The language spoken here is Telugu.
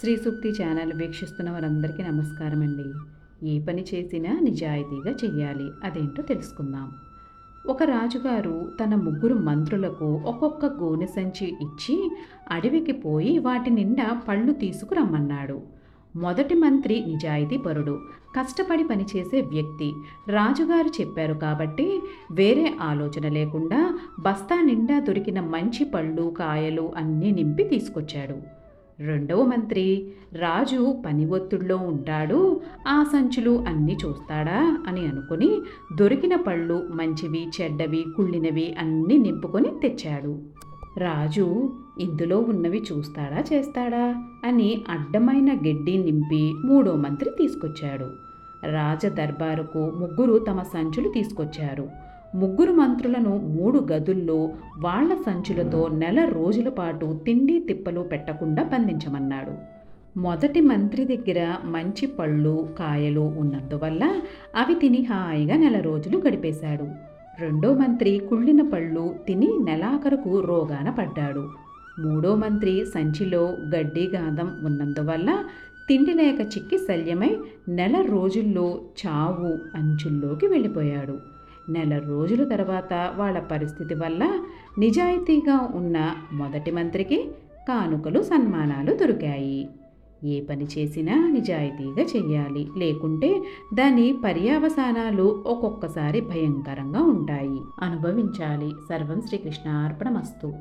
శ్రీ సూక్తి ఛానల్ వీక్షిస్తున్న వారందరికీ నమస్కారం అండి ఏ పని చేసినా నిజాయితీగా చెయ్యాలి అదేంటో తెలుసుకుందాం. ఒక రాజుగారు తన ముగ్గురు మంత్రులకు ఒక్కొక్క గోనె సంచి ఇచ్చి అడవికి పోయి వాటి నిండా పళ్ళు తీసుకురమ్మన్నాడు. మొదటి మంత్రి నిజాయితీ పరుడు కష్టపడి పనిచేసే వ్యక్తి. రాజుగారు చెప్పారు కాబట్టి వేరే ఆలోచన లేకుండా బస్తా నిండా దొరికిన మంచి పళ్ళు కాయలు అన్నీ నింపి తీసుకొచ్చాడు. రెండవ మంత్రి రాజు పని ఒత్తిడిలో ఉంటాడు ఆ సంచులు అన్నీ చూస్తాడా? అని అనుకుని దొరికిన పళ్ళు మంచివి చెడ్డవి కుళ్ళినవి అన్నీ నింపుకొని తెచ్చాడు. రాజు ఇందులో ఉన్నవి చూస్తాడా చేస్తాడా? అని అడ్డమైన గడ్డి నింపి మూడో మంత్రి తీసుకొచ్చాడు. రాజ దర్బారుకు ముగ్గురు తమ సంచులు తీసుకొచ్చారు. ముగ్గురు మంత్రులను మూడు గదుల్లో వాళ్ళ సంచులతో నెల రోజుల పాటు తిండి తిప్పలు పెట్టకుండా బంధించమన్నాడు. మొదటి మంత్రి దగ్గర మంచి పళ్ళు కాయలు ఉన్నందువల్ల అవి తిని హాయిగా నెల రోజులు గడిపేశాడు. రెండో మంత్రి కుళ్ళిన పళ్ళు తిని నెలాఖరుకు రోగాన పడ్డాడు. మూడో మంత్రి సంచిలో గడ్డి గాదం ఉన్నందువల్ల తిండి లేక చిక్కి శల్యమై నెల రోజుల్లో చావు అంచుల్లోకి వెళ్ళిపోయాడు. నెల రోజుల తర్వాత వాళ్ళ పరిస్థితి వల్ల నిజాయితీగా ఉన్న మొదటి మంత్రికి కానుకలు సన్మానాలు దొరికాయి. ఏ పని చేసినా నిజాయితీగా చెయ్యాలి. లేకుంటే దాని పర్యావసానాలు ఒక్కొక్కసారి భయంకరంగా ఉంటాయి. అనుభవించాలి. సర్వం శ్రీకృష్ణ అర్పణమస్తు